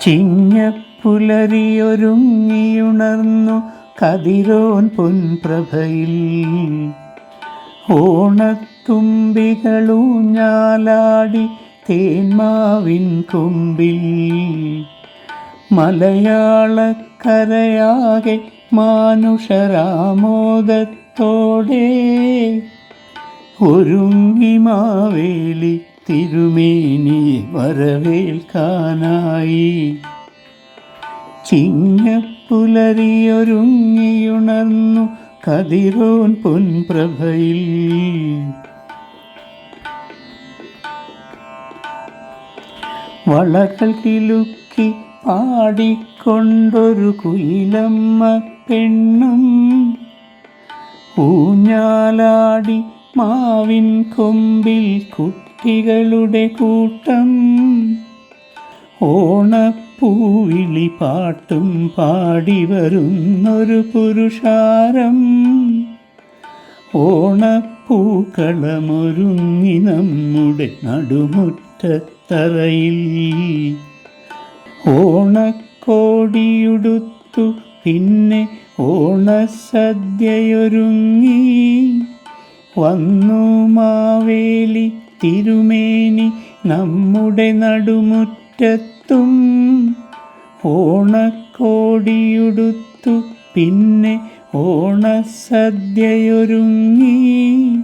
ചിങ്ങപ്പുലരിയൊരുങ്ങിയുണർന്നു കതിരോൻ പൊൻപ്രഭയിൽ. ഓണത്തുമ്പികളൂഞ്ഞാലാടി തേന്മാവിൻ കൊമ്പിൽ. മലയാളക്കരയാകെ മാനുഷരാമോദത്തോടെ ഒരുങ്ങി മാവേലി തിരുമേനി വരവേൽക്കാനായി. ചിങ്ങപ്പുലരിയൊരുങ്ങിയുണർന്നു കതിരോൻ പൊൻപ്രഭയിൽ. വളകൾ കിലുക്കി പാടിക്കൊണ്ടൊരു കുയിലമ്മ പെണ്ണും ഊഞ്ഞാലാടി മാവിൻ കൊമ്പിൽ കുട്ടികളുടെ കൂട്ടം. ഓണപ്പൂവിളി പാട്ടും പാടി വരുന്നൊരു പുരുഷാരം. ഓണപ്പൂക്കളമൊരുങ്ങി നമ്മുടെ നടുമുറ്റത്തറയിൽ. ഓണക്കോടിയുടുത്തു പിന്നെ ഓണസദ്യയൊരുങ്ങി. വന്നു മാവേലി തിരുമേനി നമ്മുടെ നടുമുറ്റത്തും. ഓണക്കോടിയുടുത്തു പിന്നെ ഓണസദ്യയൊരുങ്ങി.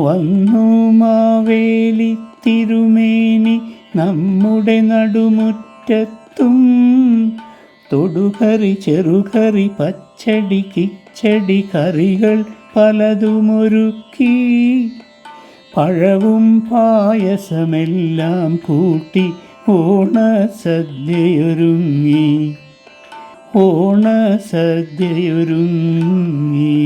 വന്നു മാവേലി തിരുമേനി നമ്മുടെ നടുമുറ്റത്തും. തൊടുകറി ചെറുകറി പച്ചടി കിച്ചടി കറികൾ പലതുമൊരുക്കി. പഴവും പായസമെല്ലാം കൂട്ടി ഓണസദ്യയൊരുങ്ങി. ഓണസദ്യയൊരുങ്ങി.